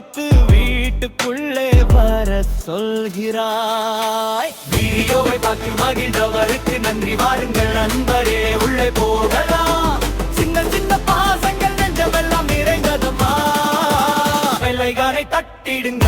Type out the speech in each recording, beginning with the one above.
அழைத்து வீட்டுக்குள்ளே வர சொல்கிறாய். வீடியோவை பார்த்து மகிழ்ந்தவருக்கு நன்றி வாருங்கள் நண்பரே உள்ளே போகலாம். சின்ன சின்ன பாசங்கள் நெஞ்சமெல்லாம் நிறைந்ததம்மா வெள்ளைகாரை தட்டிடுங்க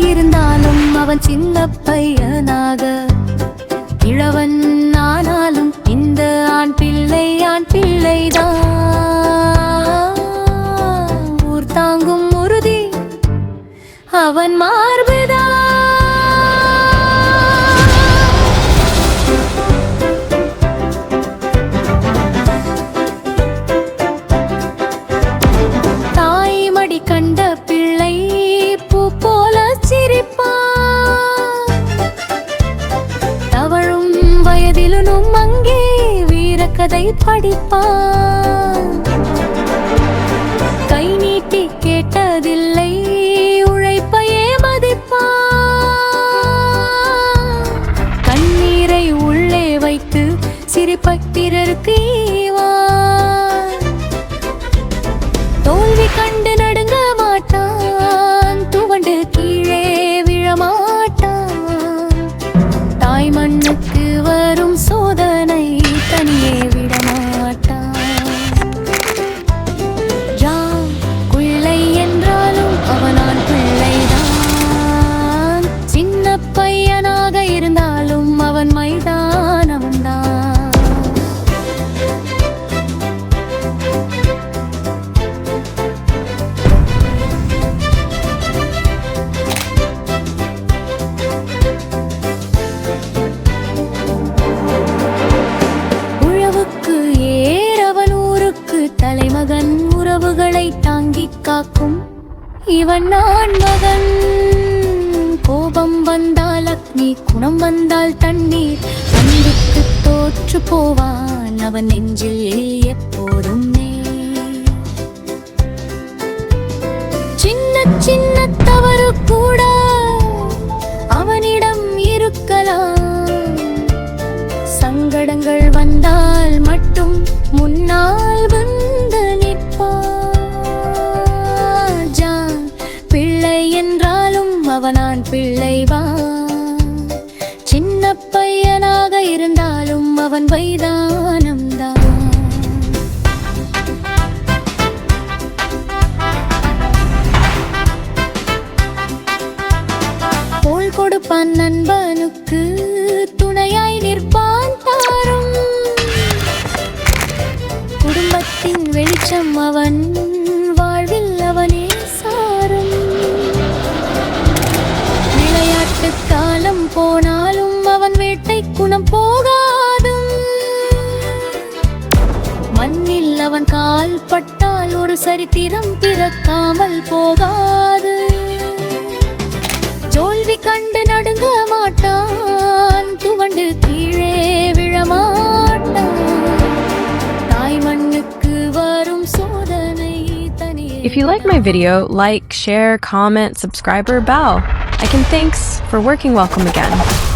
இருந்தாலும் அவன் சின்ன பையனாக. இளவன் ஆனாலும் இந்த ஆண் பிள்ளை ஆண் பிள்ளைதான் கதை படிப்பான். காக்கும் இவன் நான் மகன். கோபம் வந்தால் அக்னி குணம் வந்தால் தண்ணீர். அன்புக்கு தோற்று போவான் அவன் நெஞ்சில் எப்போதும் சின்ன சின்ன தவறு கூட அவனிடம் இருக்கலாம். சங்கடங்கள் வந்தால் மட்டும் முன்னால் அவனான் பிள்ளைவா சின்ன பையனாக இருந்தாலும் அவன் வைதானம்தான். தோள் கொடுப்பான் நண்பனுக்கு துணையாய் நிற்பான் தாரும். குடும்பத்தின் வெளிச்சம் அவன் வாழ்வில் அவனே. காலம் போனாலும் அவன் வேட்டை குணம் போகாதும். மண்ணில் அவன் கால் பட்டால் ஒரு சரித்திரம் பிறக்காமல் போகாது. தோல்வி கண்டு நடுங்க மாட்டான் துவண்டு கீழே விழமாட்டான் தாய் மண்ணுக்கு வரும் சோதனை தனியே If you like my video, like, share, comment, subscribe, or bell. I can thanks for working welcome again.